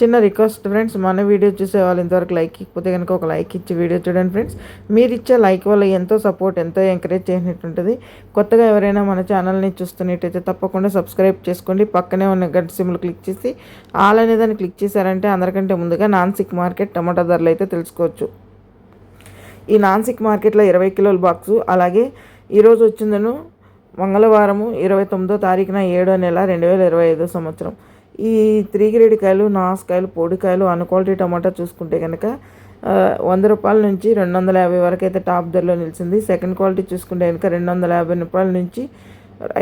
చిన్న request friends మన video చూసే వాళ్ళు ఇంతవరకు లైక్ ఇకపోతే కనుక ఒక లైక్ ఇచ్చి వీడియో చూడండి ఫ్రెండ్స్ మీరు ఇచ్చే లైక్ వల్ల ఎంతో సపోర్ట్ ఎంతో ఎంకరేజ్ చేసినట్టుంటుంది. కొత్తగా ఎవరైనా మన ఛానల్ని చూస్తున్నట్టయితే తప్పకుండా సబ్స్క్రైబ్ చేసుకోండి. పక్కనే ఉన్న గడ్ సిమ్లు క్లిక్ చేసి ఆల్ అనే దాన్ని క్లిక్ చేశారంటే అందరికంటే ముందుగా నాన్సిక్ మార్కెట్ టమాటా ధరలు అయితే తెలుసుకోవచ్చు. ఈ నాన్సిక్ మార్కెట్లో ఇరవై కిలోల బాక్సు అలాగే ఈరోజు వచ్చిందను మంగళవారము ఇరవై తొమ్మిదో తారీఖున ఏడో నెల రెండు వేల ఇరవై ఐదో సంవత్సరం. ఈ త్రీ గ్రేడ్ కాయలు నాసుకాయలు పొడికాయలు అన్ క్వాలిటీ టమాటా చూసుకుంటే కనుక వంద రూపాయల నుంచి రెండు వందల యాభై వరకు అయితే టాప్ ధరలో నిలిచింది. సెకండ్ క్వాలిటీ చూసుకుంటే కనుక రెండు వందల యాభై రూపాయల నుంచి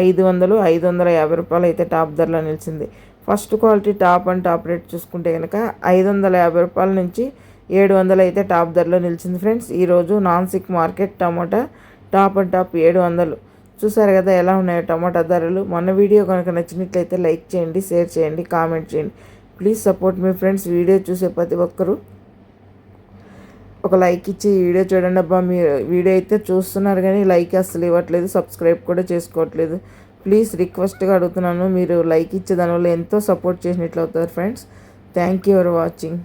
ఐదు వందలు ఐదు వందల యాభై రూపాయలు అయితే టాప్ ధరలో నిలిచింది. First quality top and top rate చూసుకుంటే కనుక ఐదు వందల యాభై రూపాయల నుంచి ఏడు వందలు అయితే టాప్ ధరలో నిలిచింది ఫ్రెండ్స్. ఈరోజు నాన్సిక్ మార్కెట్ టమాటా టాప్ అండ్ టాప్ ఏడు వందలు. చూసారు కదా ఎలా ఉన్నాయో టమాటా ధరలు. మన వీడియో కనుక నచ్చినట్లయితే లైక్ చేయండి షేర్ చేయండి కామెంట్ చేయండి. ప్లీజ్ సపోర్ట్ మీ ఫ్రెండ్స్. వీడియో చూసే ప్రతి ఒక్కరూ ఒక లైక్ ఇచ్చి వీడియో చూడండి. అబ్బా మీరు వీడియో అయితే చూస్తున్నారు కానీ లైక్ అసలు ఇవ్వట్లేదు సబ్స్క్రైబ్ కూడా చేసుకోవట్లేదు. ప్లీజ్ రిక్వెస్ట్గా అడుగుతున్నాను మీరు లైక్ ఇచ్చే దానివల్ల ఎంతో సపోర్ట్ చేసినట్లు అవుతారు friends. Thank you for watching.